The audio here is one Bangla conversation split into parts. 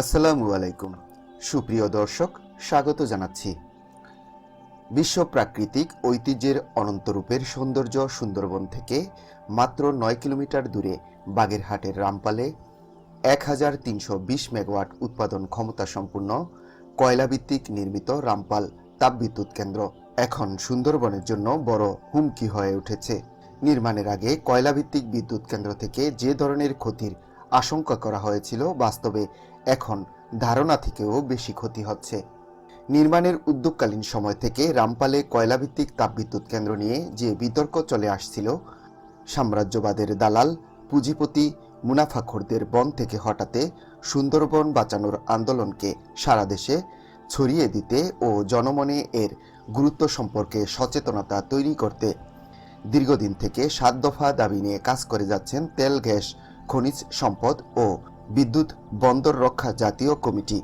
আসসালামু আলাইকুম। সুপ্রিয় দর্শক, স্বাগত জানাচ্ছি। বিশ্ব প্রাকৃতিক ঐতিহ্যের অনন্তরূপের সৌন্দর্য সুন্দরবন থেকে মাত্র নয় কিলোমিটার দূরে বাগেরহাটের রামপালে এক হাজার তিনশো বিশ মেগাওয়াট উৎপাদন ক্ষমতা সম্পূর্ণ কয়লাভিত্তিক নির্মিত রামপাল তাপবিদ্যুৎ কেন্দ্র। এখন সুন্দরবনের জন্য বড় হুমকি হয়ে উঠেছে। নির্মাণের আগে কয়লাভিত্তিক বিদ্যুৎ কেন্দ্র থেকে যে ধরনের ক্ষতির আশঙ্কা করা হয়েছিল বাস্তবে এখন ধারণা থেকেও বেশি ক্ষতি হচ্ছে। নির্মাণের উদ্যোগকালীন সময় থেকে রামপালে কয়লাভিত্তিক তাপবিদ্যুৎ কেন্দ্র নিয়ে যে বিতর্ক চলে আসছিল, সাম্রাজ্যবাদের দালাল, পুঁজিপতি, মুনাফাখোরদের বন থেকে হটাতে সুন্দরবন বাঁচানোর আন্দোলনকে সারা দেশে ছড়িয়ে দিতে ও জনমনে এর গুরুত্ব সম্পর্কে সচেতনতা তৈরি করতে দীর্ঘদিন থেকে সাত দফা দাবি নিয়ে কাজ করে যাচ্ছেন তেল, গ্যাস, খনিজ সম্পদ ও বিদ্যুৎ বন্দর রক্ষা জাতীয় কমিটি।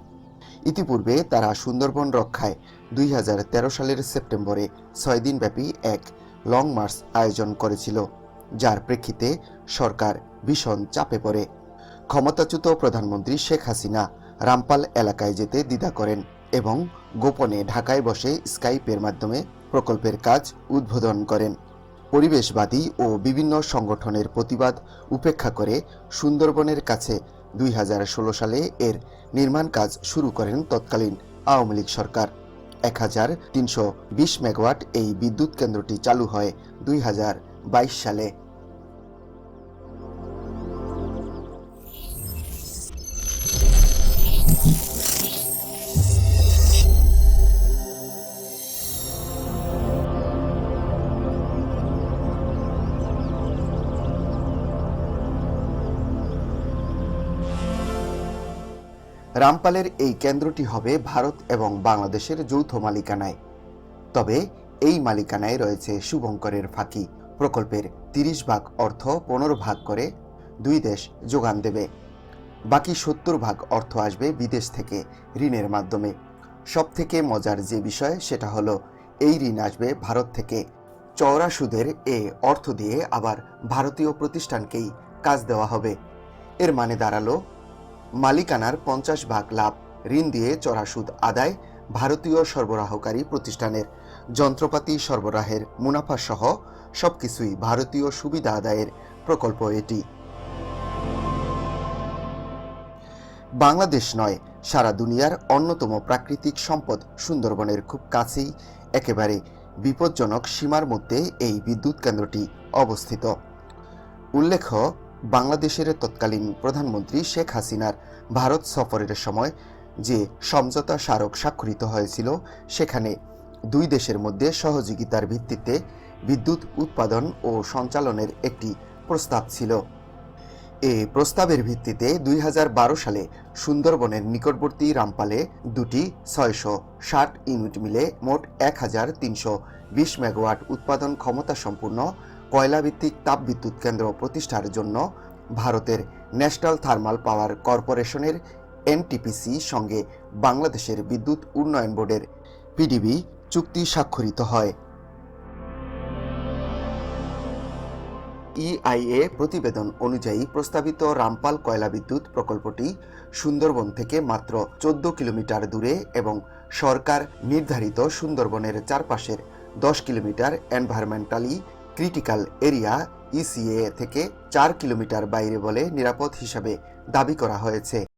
ইতিপূর্বে তারা সুন্দরবন রক্ষায় দুই হাজার তেরো সালের সেপ্টেম্বরে ছয় দিনব্যাপী এক লং মার্চ আয়োজন করেছিল, যার প্রেক্ষিতে সরকার ভীষণ চাপে পড়ে। ক্ষমতাচ্যুত প্রধানমন্ত্রী শেখ হাসিনা রামপাল এলাকায় যেতে দ্বিধা করেন এবং গোপনে ঢাকায় বসে স্কাইপের মাধ্যমে প্রকল্পের কাজ উদ্বোধন করেন। পরিবেশবাদী ও বিভিন্ন সংগঠনের প্রতিবাদ উপেক্ষা করে সুন্দরবনের কাছে দুই হাজার ষোলো সালে এর নির্মাণ কাজ শুরু করেন তৎকালীন আওয়ামী লীগ সরকার। এক হাজার তিনশো বিশ মেগাওয়াট এই বিদ্যুৎ কেন্দ্রটি চালু হয় দুই হাজার বাইশ সালে। রামপালের এই কেন্দ্রটি হবে ভারত এবং বাংলাদেশের যৌথ মালিকানায়। তবে এই মালিকানায় রয়েছে শুভঙ্করের ফাঁকি। প্রকল্পের তিরিশ ভাগ অর্থ পনেরো ভাগ করে দুই দেশ যোগান দেবে। বাকি সত্তর ভাগ অর্থ আসবে বিদেশ থেকে ঋণের মাধ্যমে। সব থেকে মজার যে বিষয়, সেটা হলো এই ঋণ আসবে ভারত থেকে। চওড়া সুদের এ অর্থ দিয়ে আবার ভারতীয় প্রতিষ্ঠানকেই কাজ দেওয়া হবে। এর মানে দাঁড়াল মালিকানার পঞ্চাশ ভাগ লাভ, ঋণ দিয়ে চড়া সুদ আদায় ভারতীয় সরবরাহকারী প্রতিষ্ঠানের। যন্ত্রপাতি সরবরাহের মুনাফা সহ সবকিছুই ভারতীয় সুবিধা আদায়ের প্রকল্প এটি। বাংলাদেশ নয়, সারা দুনিয়ার অন্যতম প্রাকৃতিক সম্পদ সুন্দরবনের খুব কাছেই, একেবারে বিপজ্জনক সীমার মধ্যে এই বিদ্যুৎ কেন্দ্রটি অবস্থিত। উল্লেখ্য বাংলাদেশের তৎকালীন প্রধানমন্ত্রী শেখ হাসিনার ভারত সফরের সময় যে সমঝোতা স্মারক স্বাক্ষরিত হয়েছিল, সেখানে দুই দেশের মধ্যে সহযোগিতার ভিত্তিতে বিদ্যুৎ উৎপাদন ও সঞ্চালনের একটি প্রস্তাব ছিল। এ প্রস্তাবের ভিত্তিতে দুই হাজার বারো সালে সুন্দরবনের নিকটবর্তী রামপালে দুটি ছয়শো ষাট ইউনিট মিলে মোট এক হাজার তিনশো বিশ মেগাওয়াট উৎপাদন ক্ষমতা সম্পূর্ণ কয়লাভিত্তিক তাপবিদ্যুৎ কেন্দ্র প্রতিষ্ঠার জন্য ভারতের ন্যাশনাল থার্মাল পাওয়ার কর্পোরেশনের এনটিপিসি সঙ্গে বাংলাদেশের বিদ্যুৎ উন্নয়ন বোর্ডের পিডিবি চুক্তি স্বাক্ষরিত হয়। ইআইএ প্রতিবেদন অনুযায়ী প্রস্তাবিত রামপাল কয়লা বিদ্যুৎ প্রকল্পটি সুন্দরবন থেকে মাত্র চোদ্দ কিলোমিটার দূরে এবং সরকার নির্ধারিত সুন্দরবনের চারপাশের দশ kilometre environmentally critical area ECA থেকে চার কিলোমিটার বাইরে বলে নিরাপদ হিসাবে দাবি করা হয়েছে।